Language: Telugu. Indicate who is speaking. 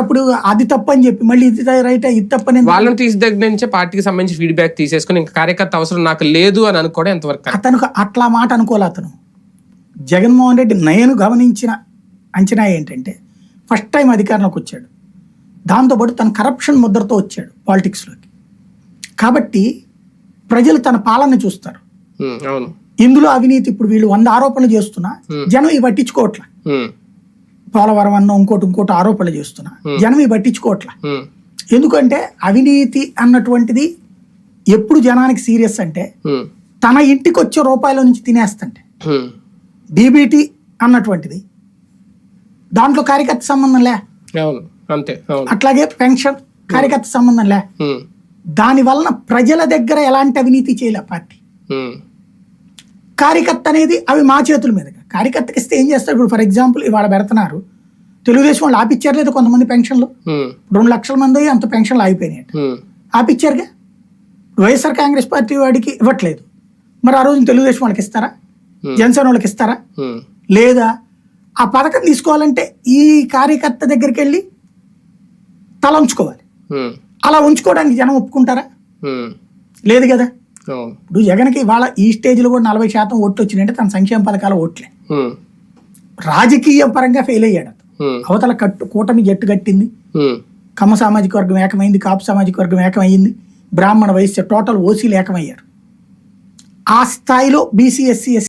Speaker 1: అప్పుడు అది తప్పని చెప్పి మళ్ళీ ఇది రైట్ ఇది తప్పని?
Speaker 2: వాళ్ళని తీసి దగ్గర నుంచే పార్టీకి సంబంధించి ఫీడ్బ్యాక్ తీసేసుకుని ఇంకా కార్యకర్త అవసరం నాకు లేదు అని అనుకోవడం ఎంతవరకు?
Speaker 1: అతను అట్లా మాట అనుకోలే అతను. జగన్మోహన్ రెడ్డి నేను గమనించిన అంచనా ఏంటంటే ఫస్ట్ టైం అధికారంలోకి వచ్చాడు. దాంతోపాటు తన కరప్షన్ ముద్రతో వచ్చాడు పాలిటిక్స్లోకి కాబట్టి ప్రజలు తన పాలన చూస్తారు. ఇందులో అవినీతి ఇప్పుడు వీళ్ళు వంద ఆరోపణలు చేస్తున్నా జనం ఇవి పట్టించుకోవట్లా. పోలవరం అన్న ఇంకోటి ఇంకోటి ఆరోపణలు చేస్తున్నా. జనం ఇవి పట్టించుకోవట్లా. ఎందుకంటే అవినీతి అన్నటువంటిది ఎప్పుడు జనానికి సీరియస్ అంటే తన ఇంటికి వచ్చే రూపాయల నుంచి తినేస్తంటే. డీబీటీ అన్నటువంటిది. దాంట్లో కార్యకర్త సంబంధం లే.
Speaker 2: అంతే.
Speaker 1: అట్లాగే పెన్షన్ కార్యకర్త సంబంధం లే. దాని వలన ప్రజల దగ్గర ఎలాంటి అవినీతి చేయలే పార్టీ. కార్యకర్త అనేది అవి మా చేతుల మీదుగా. కార్యకర్తకి ఇస్తే ఏం చేస్తారు ఇప్పుడు ఫర్ ఎగ్జాంపుల్ ఇవాళ పెడుతున్నారు. తెలుగుదేశం వాళ్ళు ఆపిచ్చారు లేదు కొంతమంది పెన్షన్లు? రెండు లక్షల మంది అంత పెన్షన్లు ఆగిపోయినాయి. ఆపిచ్చారుగా? వైఎస్ఆర్ కాంగ్రెస్ పార్టీ వాడికి ఇవ్వట్లేదు. మరి ఆ రోజు తెలుగుదేశం వాళ్ళకి ఇస్తారా? జనసేన వాళ్ళకి ఇస్తారా? లేదా ఆ పథకం తీసుకోవాలంటే ఈ కార్యకర్త దగ్గరికి వెళ్ళి తల ఉంచుకోవాలి. అలా ఉంచుకోవడానికి జనం ఒప్పుకుంటారా? లేదు కదా? ఇప్పుడు జగన్కి ఇవాళ ఈ స్టేజ్లో కూడా నలభై శాతం ఓట్లు వచ్చినాయంటే తన సంక్షేమ పథకాల ఓట్లే. రాజకీయ పరంగా ఫెయిల్ అయ్యాడు అవతల కట్టు కూటమి జట్టు కట్టింది. కమ్మ సామాజిక వర్గం ఏకమైంది కాపు సామాజిక వర్గం ఏకమైంది బ్రాహ్మణ వైశ్య టోటల్ ఓసీలు ఏకమయ్యారు. ఆ స్థాయిలో బీసీ ఎస్సీ